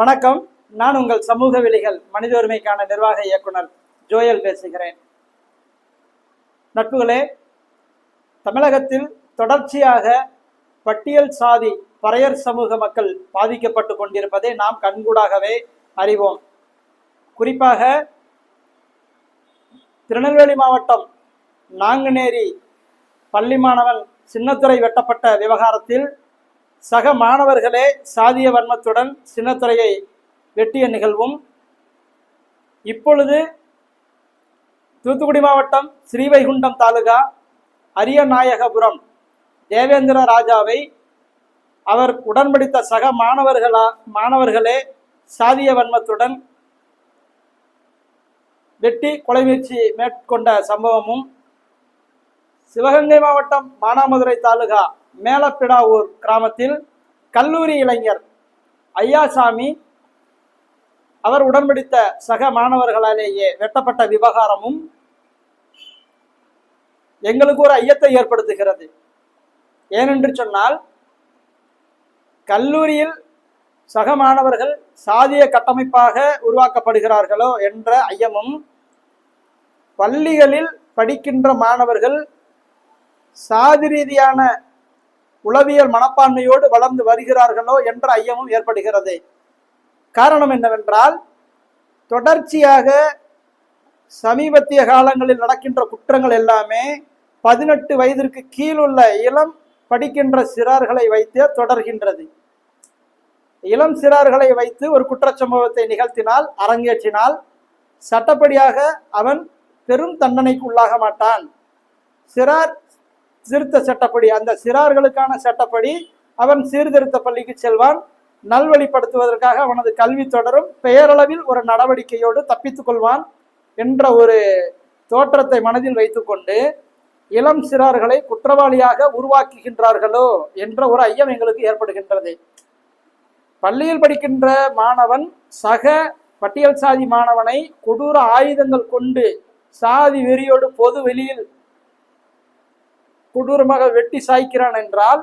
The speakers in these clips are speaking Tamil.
வணக்கம். நான் உங்கள் சமூக விலைகள் மனித உரிமைக்கான நிர்வாக இயக்குனர் ஜோயல் பேசுகிறேன். நட்புகளே தமிழகத்தில் தொடர்ச்சியாக பட்டியல் சாதி பறையர் சமூக மக்கள் பாதிக்கப்பட்டு கொண்டிருப்பதை நாம் கண்கூடாகவே அறிவோம். குறிப்பாக திருநெல்வேலி மாவட்டம் நாங்குநேரி பள்ளி மாணவன் சின்னத்துறை வெட்டப்பட்ட விவகாரத்தில் சக மாணவர்களே சாதிய வன்மத்துடன் சின்னத்துறையை வெட்டிய நிகழ்வும். இப்பொழுது தூத்துக்குடி மாவட்டம் ஸ்ரீவைகுண்டம் தாலுகா அரியநாயகபுரம் தேவேந்திர ராஜாவை அவர் உடன்படித்த சக மாணவர்களா மாணவர்களே சாதிய வன்மத்துடன் வெட்டி கொலை முயற்சி மேற்கொண்ட சம்பவமும். சிவகங்கை மாவட்டம் மானாமதுரை தாலுகா மேலப்பிடாவூர் கிராமத்தில் கல்லூரி இளைஞர் ஐயாசாமி அவர் உடன்படித்த சக மாணவர்களாலேயே வெட்டப்பட்ட விவகாரமும் எங்களுக்கு ஒரு ஐயத்தை ஏற்படுத்துகிறது. ஏனென்று சொன்னால் கல்லூரியில் சக மாணவர்கள் சாதிய கட்டமைப்பாக உருவாக்கப்படுகிறார்களோ என்ற ஐயமும் பள்ளிகளில் படிக்கின்ற மாணவர்கள் சாதி ரீதியான உளவியல் மனப்பான்மையோடு வளர்ந்து வருகிறார்களோ என்ற ஐயமும் ஏற்படுகிறது. காரணம் என்னவென்றால் தொடர்ச்சியாக சமீபத்திய காலங்களில் நடக்கின்ற குற்றங்கள் எல்லாமே பதினெட்டு வயதிற்கு கீழுள்ள இளம் படிக்கின்ற சிறார்களை வைத்து தொடர்கின்றது. இளம் சிறார்களை வைத்து ஒரு குற்றச்சம்பவத்தை நிகழ்த்தினால் அரங்கேற்றினால் சட்டப்படியாக அவன் பெரும் தண்டனைக்கு உள்ளாக மாட்டான். சிறார் திருத்த சட்டப்படி அந்த சிறார்களுக்கான சட்டப்படி அவன் சீர்திருத்த பள்ளிக்கு செல்வான். நல்வழிப்படுத்துவதற்காக அவனது கல்வி தொடரும். பெயரளவில் ஒரு நடவடிக்கையோடு தப்பித்துக் கொள்வான் என்ற ஒரு தோற்றத்தை மனதில் வைத்துக்கொண்டு இளம் சிறார்களை குற்றவாளியாக உருவாக்குகின்றார்களோ என்ற ஒரு ஐயம் எங்களுக்கு ஏற்படுகின்றது. பள்ளியில் படிக்கின்ற மாணவன் சக பட்டியல் சாதி மாணவனை கொடூர ஆயுதங்கள் கொண்டு சாதி வெறியோடு பொது வெளியில் கொடூரமாக வெட்டி சாய்க்கிறான் என்றால்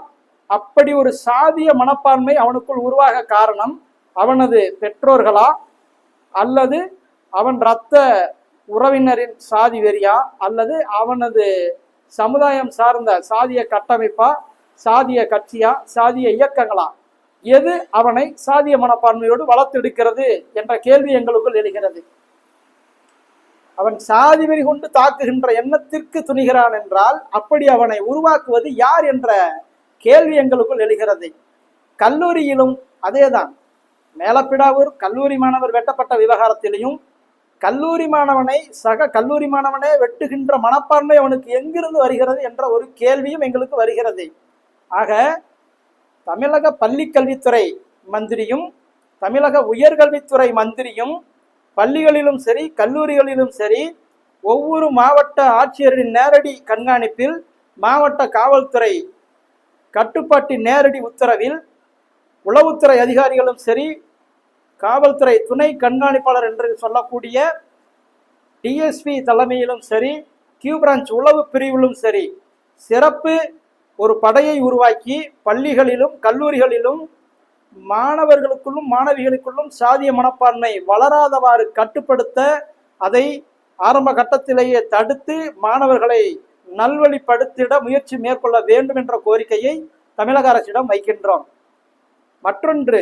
அப்படி ஒரு சாதிய மனப்பான்மை அவனுக்குள் உருவாக காரணம் அவனது பெற்றோர்களா அல்லது அவன் இரத்த உறவினரின் சாதி வெறியா அல்லது அவனது சமுதாயம் சார்ந்த சாதிய கட்டமைப்பா சாதிய கட்சியா சாதிய இயக்கங்களா? எது அவனை சாதிய மனப்பான்மையோடு வளர்த்தெடுக்கிறது என்ற கேள்வி எங்களுக்குள் எழுகிறது. அவன் சாதி வெறி கொண்டு தாக்குகின்ற எண்ணத்திற்கு துணிகிறான் என்றால் அப்படி அவனை உருவாக்குவது யார் என்ற கேள்வி எங்களுக்குள் எழுகிறது. கல்லூரியிலும் அதேதான். மேலப்பிடாவூர் கல்லூரி மாணவர் வெட்டப்பட்ட விவகாரத்திலையும் கல்லூரி மாணவனை சக கல்லூரி மாணவனே வெட்டுகின்ற மனப்பான்மை அவனுக்கு எங்கிருந்து வருகிறது என்ற ஒரு கேள்வியும் எங்களுக்கு வருகிறது. ஆக தமிழக பள்ளிக்கல்வித்துறை மந்திரியும் தமிழக உயர்கல்வித்துறை மந்திரியும் பள்ளிகளிலும் சரி கல்லூரிகளிலும் சரி ஒவ்வொரு மாவட்ட ஆட்சியரின் நேரடி கண்காணிப்பில் மாவட்ட காவல்துறை கட்டுப்பாட்டின் நேரடி உத்தரவில் உளவுத்துறை அதிகாரிகளும் சரி காவல்துறை துணை கண்காணிப்பாளர் என்று சொல்லக்கூடிய டிஎஸ்பி தலைமையிலும் சரி கியூ பிரான்ச் உளவு பிரிவிலும் சரி சிறப்பு ஒரு படையை உருவாக்கி பள்ளிகளிலும் கல்லூரிகளிலும் மாணவர்களுக்குள்ளும் மாணவிகளுக்குள்ளும் சாதிய மனப்பான்மை வளராதவாறு கட்டுப்படுத்த அதை ஆரம்ப கட்டத்திலேயே தடுத்து மாணவர்களை நல்வழிப்படுத்திட முயற்சி மேற்கொள்ள வேண்டும் என்ற கோரிக்கையை தமிழக அரசிடம் வைக்கின்றோம். மற்றொன்று